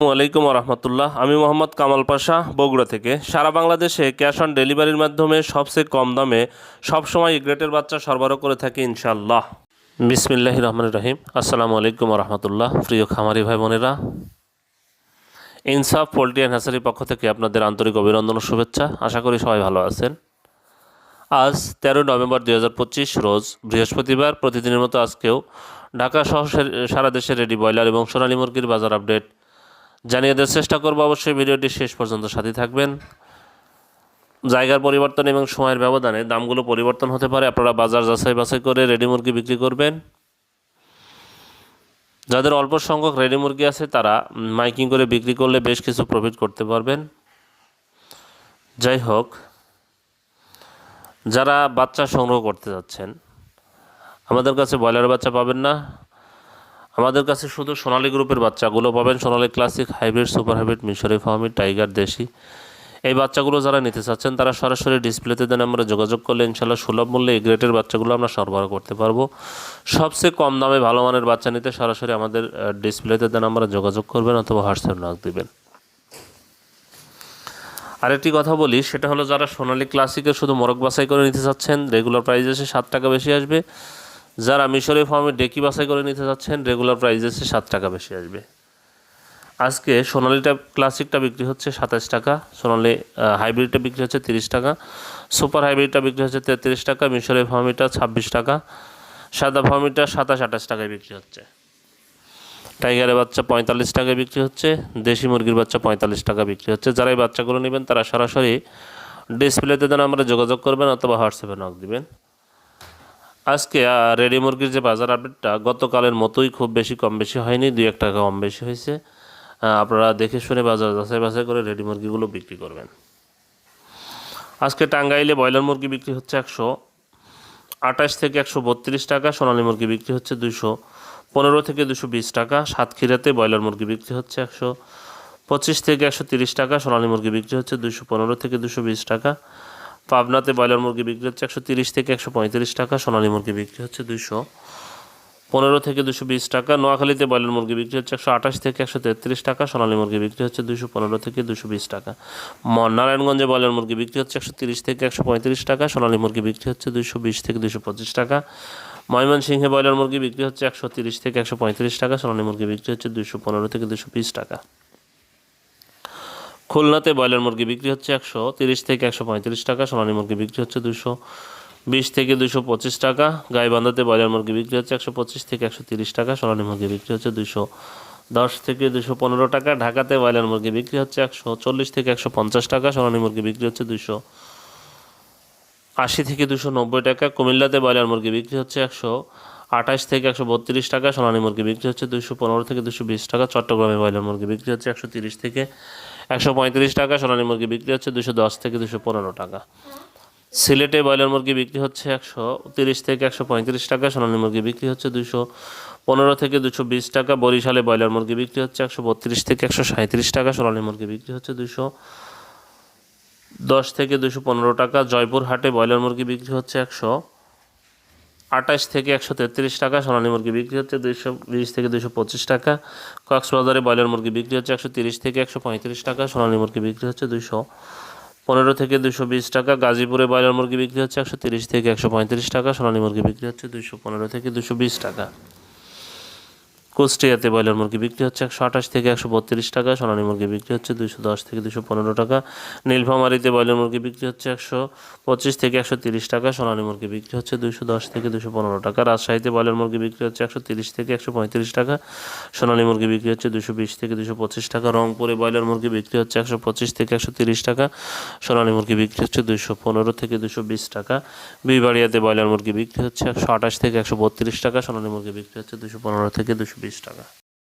আলাইকুম রহমতুল্লাহ। আমি মোহাম্মদ কামাল পাশা, বগুড়া থেকে। সারা বাংলাদেশে ক্যাশ অন ডেলিভারির মাধ্যমে সবচেয়ে কম দামে সবসময় গ্রেটের বাচ্চা সরবরাহ করে থাকি ইনশাল্লাহ বিসমিল্লাহ রহমান রহিম। আসসালামু আলাইকুম রহমতুল্লাহ। প্রিয় খামারি ভাই বোনেরা, ইনসাফ পোলট্রি অ্যান্ড হ্যাসারির পক্ষ থেকে আপনাদের আন্তরিক অভিনন্দন ও শুভেচ্ছা। আশা করি সবাই ভালো আছেন। আজ তেরো নভেম্বর দুই হাজার পঁচিশ রোজ বৃহস্পতিবার। প্রতিদিনের মতো আজকেও ঢাকা সহ সারা দেশে রেডি ব্রয়লার এবং সোনালী মুরগির বাজার আপডেট জানিয়ে দেওয়ার চেষ্টা করব। অবশ্যই ভিডিওটি শেষ পর্যন্ত সাথে থাকবেন। জায়গার পরিবর্তন এবং সময়ের ব্যবধানে দামগুলো পরিবর্তন হতে পারে। আপনারা বাজার যাচাই বাছাই করে রেডি মুরগি বিক্রি করবেন। যাদের অল্প সংখ্যক রেডি মুরগি আছে, তারা মাইকিং করে বিক্রি করলে বেশ কিছু প্রফিট করতে পারবেন। যাই হোক, যারা বাচ্চা সংগ্রহ করতে যাচ্ছেন, আমাদের কাছে ব্রয়লার বাচ্চা পাবেন না। আমাদের কাছে শুধু সোনালী গ্রুপের বাচ্চাগুলো পাবেন। Sonali classic, hybrid, super hybrid, মিশরি ফার্মি টাইগার, দেশি। এই বাচ্চাগুলো যারা নিতে চাচ্ছেন, তারা সরাসরি ডিসপ্লেতে দেন আমরা যোগাযোগ করলে ইনশাল্লাহ সুলভ মূল্যে এই গ্রেটের বাচ্চাগুলো আমরা সরবরাহ করতে পারব। সবচেয়ে কম দামে ভালো মানের বাচ্চা নিতে সরাসরি আমাদের ডিসপ্লেতে দেন আমরা যোগাযোগ করবেন অথবা হোয়াটসঅ্যাপ নক দিবেন। আরেকটি কথা বলি, সেটা হলো যারা সোনালী ক্লাসিকের শুধু মোরগ বাছাই করে নিতে চাচ্ছেন, রেগুলার প্রাইস এসে সাত টাকা বেশি আসবে। যারা মিশরি ফার্মে ডেকি বাছাই করে নিতে চাচ্ছেন রেগুলার প্রাইস এসে সাত টাকা বেশি আসবে। আজকে সোনালিটা ক্লাসিকটা বিক্রি হচ্ছে সাতাশ টাকা, সোনালি হাইব্রিডটা বিক্রি হচ্ছে তিরিশ টাকা সুপার হাইব্রিডটা বিক্রি হচ্ছে তেত্রিশ টাকা মিশরি ফার্মিটা ছাব্বিশ টাকা, সাদা ফার্মিটা সাতাশ, আঠাশ টাকায় বিক্রি হচ্ছে। টাইগারের বাচ্চা পঁয়তাল্লিশ টাকায় বিক্রি হচ্ছে, দেশি মুরগির বাচ্চা পঁয়তাল্লিশ টাকা বিক্রি হচ্ছে। যারা এই বাচ্চাগুলো নেবেন, তারা সরাসরি ডিসপ্লেতে দেন আমরা যোগাযোগ করবেন অথবা হোয়াটসঅ্যাপে নক দিবেন। আজকে রেডি মুরগির যে বাজার আপডেটটা গতকালের মতোই খুব বেশি, কম বেশি হয়নি, দুই এক টাকা কম বেশি হয়েছে। আপনারা দেখে শুনে বাজার যাচাই বাছাই করে রেডি মুরগিগুলো বিক্রি করবেন। আজকে টাঙ্গাইলে ব্রয়লার মুরগি বিক্রি হচ্ছে একশো আঠাশ থেকে একশো বত্রিশ টাকা, সোনালী মুরগি বিক্রি হচ্ছে দুশো পনেরো থেকে দুশো বিশ টাকা, সাতক্ষীরাতে ব্রয়লার মুরগি বিক্রি হচ্ছে একশো, পঁচিশ থেকে একশো তিরিশ টাকা, সোনালী মুরগি বিক্রি হচ্ছে দুশো পনেরো থেকে দুশো বিশ টাকা। পাবনাতে ব্রয়লার মুরগি বিক্রি হচ্ছে একশো তিরিশ থেকে একশো পঁয়ত্রিশ টাকা, সোনালী মুরগি বিক্রি হচ্ছে দুশো পনেরো থেকে দুশো বিশ টাকা, নোয়াখালীতে ব্রয়লার মুরগি বিক্রি হচ্ছে একশো আঠাশ থেকে একশো তেত্রিশ টাকা, সোনালী মুরগি বিক্রি হচ্ছে দুশো পনেরো থেকে দুশো বিশ টাকা। নারায়ণগঞ্জে ব্রয়লার মুরগি বিক্রি হচ্ছে একশো তিরিশ থেকে একশো পঁয়ত্রিশ টাকা, সোনালী মুরগি বিক্রি হচ্ছে দুশো বিশ থেকে দুশো পঁচিশ টাকা। ময়মনসিংহে ব্রয়লার মুরগি বিক্রি হচ্ছে একশো তিরিশ থেকে একশো পঁয়ত্রিশ টাকা, সোনালী মুরগি বিক্রি হচ্ছে দুশো পনেরো থেকে দুশো বিশ টাকা। খুলনাতে ব্রয়লার মুরগি বিক্রি হচ্ছে একশো তিরিশ থেকে একশো পঁয়ত্রিশ টাকা, সোনালী মুরগি বিক্রি হচ্ছে দুশো বিশ থেকে দুশো পঁচিশ টাকা, গাইবান্ধাতে ব্রয়লার মুরগি বিক্রি হচ্ছে একশো পঁচিশ থেকে একশো তিরিশ টাকা, সোনালী মুরগি বিক্রি হচ্ছে দুশো দশ থেকে দুশো পনেরো টাকা, ঢাকাতে ব্রয়লার মুরগি বিক্রি হচ্ছে একশো চল্লিশ থেকে একশো পঞ্চাশ টাকা, সোনালী মুরগি বিক্রি হচ্ছে দুশো আশি থেকে দুশো নব্বই টাকা, কুমিল্লাতে ব্রয়লার মুরগি বিক্রি হচ্ছে একশো আঠাশ থেকে একশো বত্রিশ টাকা, সোনালী মুরগি বিক্রি হচ্ছে দুশো পনেরো থেকে দুশো বিশ টাকা, চট্টগ্রামে ব্রয়লার মুরগি বিক্রি হচ্ছে একশো তিরিশ থেকে একশো পঁয়ত্রিশ টাকা, সোনালী মুরগি বিক্রি হচ্ছে দুশো দশ থেকে দুশো পনেরো টাকা। সিলেটে ব্রয়লার মুরগি বিক্রি হচ্ছে একশো তিরিশ থেকে একশো পঁয়ত্রিশ টাকা, সোনালী মুরগি বিক্রি হচ্ছে দুশো পনেরো থেকে দুশো বিশ টাকা, বরিশালে ব্রয়লার মুরগি বিক্রি হচ্ছে একশো বত্রিশ থেকে একশো সাঁত্রিশ টাকা, সোনালী মুরগি বিক্রি হচ্ছে দুশো দশ থেকে দুশো পনেরো টাকা। জয়পুর হাটে ব্রয়লার মুরগি বিক্রি হচ্ছে একশো আঠাশ থেকে একশো তেত্রিশ টাকা, সোনালী মুরগি বিক্রি হচ্ছে দুইশো বিশ থেকে দুইশো পঁচিশ টাকা। কক্সবাজারে ব্রয়লার মুরগি বিক্রি হচ্ছে একশো তিরিশ থেকে একশো পঁয়ত্রিশ টাকা, সোনালী মুরগি বিক্রি হচ্ছে দুইশো পনেরো থেকে দুশো বিশ টাকা। গাজীপুরে ব্রয়লার মুরগি বিক্রি হচ্ছে একশো তিরিশ থেকে একশো পঁয়ত্রিশ টাকা, সোনালী মুরগি বিক্রি হচ্ছে দুশো পনেরো থেকে দুশো বিশ টাকা। কুষ্টিয়াতে ব্রয়লার মুরগি বিক্রি হচ্ছে একশো আঠাশ থেকে একশো বত্রিশ টাকা সোনালী মুরগি বিক্রি হচ্ছে দুশো দশ থেকে দুশো পনেরো টাকা নীলফামারিতে ব্রয়লার মুরগি বিক্রি হচ্ছে একশো পঁচিশ থেকে একশো তিরিশ টাকা সোনালী মুরগি বিক্রি হচ্ছে দুশো দশ থেকে দুশো পনেরো টাকা রাজশাহীতে ব্রয়লার মুরগি বিক্রি হচ্ছে একশো তিরিশ থেকে একশো পঁয়ত্রিশ টাকা সোনালী মুরগি বিক্রি হচ্ছে দুশো বিশ থেকে দুশো পঁচিশ টাকা রংপুরে ব্রয়লার মুরগি বিক্রি হচ্ছে একশো পঁচিশ থেকে একশো তিরিশ টাকা সোনালী মুরগি বিক্রি হচ্ছে দুশো পনেরো থেকে দুশো বিশ টাকা বিবাড়িয়াতে ব্রয়লার মুরগি বিক্রি হচ্ছে একশো আঠাশ থেকে একশো বত্রিশ টাকা সোনালী মুরগি বিক্রি হচ্ছে দুশো পনেরো থেকে দুশো বিশ টাকা